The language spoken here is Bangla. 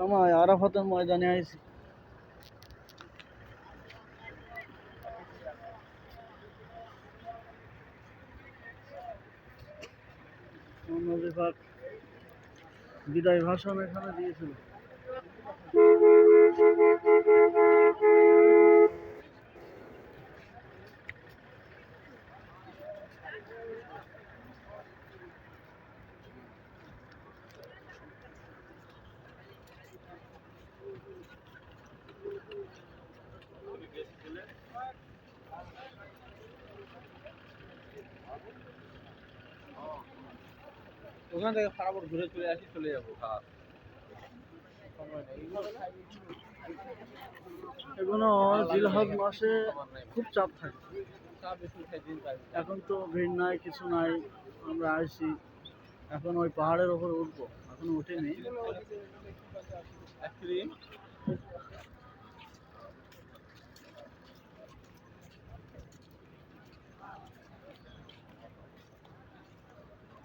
কামায় আরাফাতের ময়দানে পাক বিদায় ভাষণ এখানে দিয়েছিল। ওখান থেকে ফারাবর ঘুরে চলে আসি, চলে যাব। খাওয়া এগুলো জিলহজ মাসে খুব চাপ থাকে। এখন তো ভিড় নাই, কিছু নাই, আমরা আসি। এখন ওই পাহাড়ের ওপর উঠবো, এখন উঠিনি